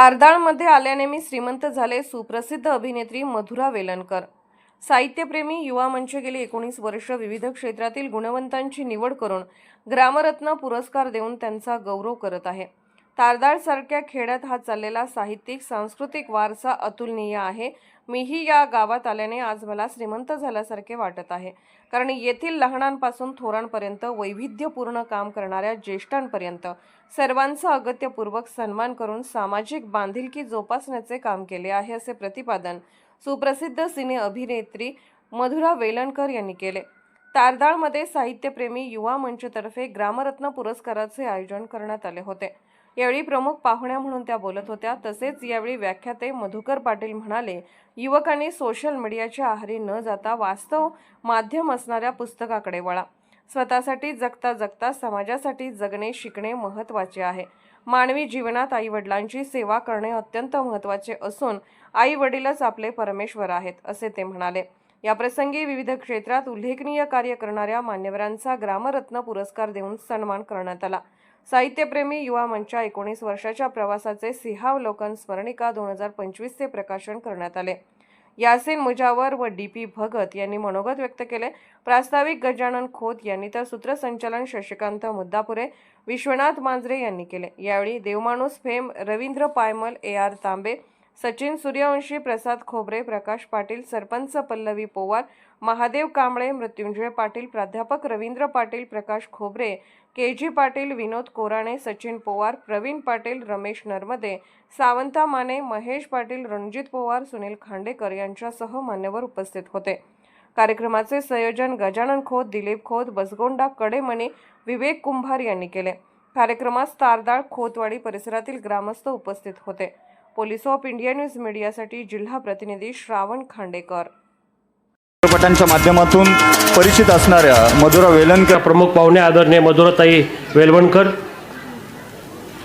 कारदाळमध्ये आल्याने मी श्रीमंत झाले. सुप्रसिद्ध अभिनेत्री मधुरा वेलणकर. साहित्यप्रेमी युवा मंच गेली एकोणीस वर्ष. विविध क्षेत्रातील गुणवंतांची निवड करून ग्रामरत्न पुरस्कार देऊन त्यांचा गौरव करत आहे. तारदाळसारख्या खेड्यात हा चाललेला साहित्यिक सांस्कृतिक वारसा अतुलनीय आहे. मीही या गावात आल्याने आज मला श्रीमंत झाल्यासारखे वाटत आहे. कारण येथील लहानांपासून थोरांपर्यंत वैविध्यपूर्ण काम करणाऱ्या ज्येष्ठांपर्यंत सर्वांचा अगत्यपूर्वक सन्मान करून सामाजिक बांधिलकी जोपासण्याचे काम केले आहे असे प्रतिपादन सुप्रसिद्ध सिने अभिनेत्री मधुरा वेलणकर यांनी केले. तारदाळमध्ये साहित्यप्रेमी युवा मंचतर्फे ग्रामरत्न पुरस्काराचे आयोजन करण्यात आले होते. यावेळी प्रमुख पाहुण्या म्हणून त्या बोलत होत्या. तसेच यावेळी व्याख्याते मधुकर पाटील म्हणाले युवकांनी सोशल मीडियाच्या आहारी न जाता वास्तव माध्यम असणाऱ्या पुस्तकाकडे वळा. स्वतःसाठी जगता जगता समाजासाठी जगणे शिकणे महत्त्वाचे आहे. मानवी जीवनात आई वडिलांची सेवा करणे अत्यंत महत्त्वाचे असून आई वडीलच आपले परमेश्वर आहेत असे ते म्हणाले. याप्रसंगी विविध क्षेत्रात उल्लेखनीय कार्य करणाऱ्या मान्यवरांचा ग्रामरत्न पुरस्कार देऊन सन्मान करण्यात आला. साहित्यप्रेमी युवा मंचा एकोणीस वर्षाच्या प्रवासाचे सिंहावलोकन स्मरणिका दोन हजार पंचवीसचे प्रकाशन करण्यात आले. यासिन मुजावर व डी पी भगत यांनी मनोगत व्यक्त केले. प्रास्ताविक गजानन खोत यांनी तर सूत्रसंचालन शशिकांत मुद्दापुरे विश्वनाथ मांजरे यांनी केले. यावेळी Devmanus fame Ravindra Paymal A R Tambe Sachin Suryavanshi Prasad Khobare Prakash Patil sarpanch Pallavi Powar Mahadev Kamble Mrityunjay Patil प्राध्यापक रवींद्र पाटील प्रकाश खोबरे के जी पाटील विनोद कोराणे सचिन पोवार प्रवीण पाटील रमेश नर्मदे सावंता माने महेश पाटील रणजित पोवार सुनील खांडेकर यांच्यासह मान्यवर उपस्थित होते. कार्यक्रमाचे संयोजन गजानन खोत दिलीप खोत बसगोंडा कडेमणी विवेक कुंभार यांनी केले. कार्यक्रमात तारदाळ खोतवाडी परिसरातील ग्रामस्थ उपस्थित होते. पोलीस ऑफ इंडिया न्यूज मीडियासाठी जिल्हा प्रतिनिधी श्रावण खांडेकर. चित्रपटांच्या माध्यमातून परिचित असणाऱ्या मधुरा वेलणकर प्रमुख पाहुणे आदरणीय मधुरताई वेलवणकर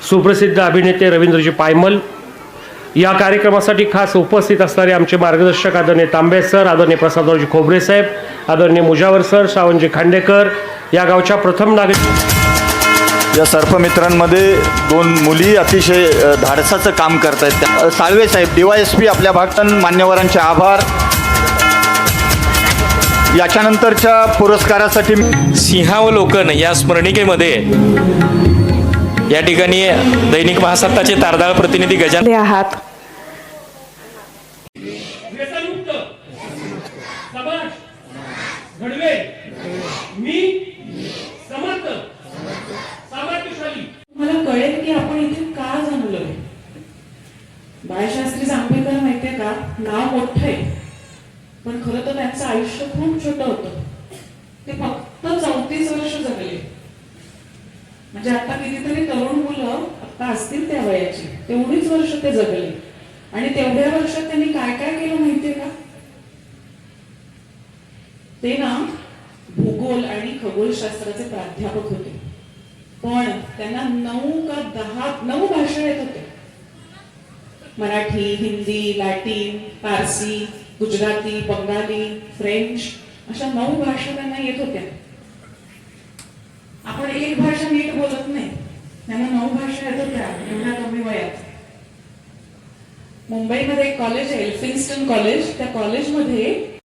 सुप्रसिद्ध अभिनेते रवींद्रजी पायमल या कार्यक्रमासाठी खास उपस्थित असणारे आमचे मार्गदर्शक आदरणीय तांबे सर आदरणीय प्रसादरावजी खोबरे साहेब आदरणीय मुजावर सर श्रावणजी खांडेकर या गावच्या प्रथम नागरिक या सर्पमित्रांमध्ये दोन मुली अतिशय धाडसाचं काम करत आहेत साळवे साहेब डीवायएसपी आपल्या भागतन मान्यवरांचे आभार. याच्यानंतरच्या पुरस्कारासाठी सिंहावलोकन या स्मरणिकेमध्ये या ठिकाणी दैनिक महासत्ताचे तारदाळ प्रतिनिधी गजानन आले आहात. मी की आपण इथे का जमलोय? बाळशास्त्री जांभेकर माहितीये का? नाव मोठं आहे. पण खरं तर त्यांचं आयुष्य खूप छोट होतं. ते फक्त चौतीस वर्ष जगले. म्हणजे आता कितीतरी तरुण मुलं आता असतील त्या वयाची. तेवढीच वर्ष ते जगले. आणि तेवढ्या वर्षात त्यांनी काय काय केलं माहितीये का? ते ना भूगोल आणि खगोलशास्त्राचे प्राध्यापक होते. पण त्यांना नऊ का दहा नऊ भाषा येत होत्या. मराठी हिंदी लॅटिन पारसी गुजराती बंगाली फ्रेंच अशा नऊ भाषा त्यांना येत होत्या. आपण एक भाषा नीट बोलत नाही. त्यांना नऊ भाषा येत होत्या एवढ्या कमी वयात. मुंबईमध्ये एक कॉलेज आहे एल्फिन्स्टन कॉलेज त्या कॉलेजमध्ये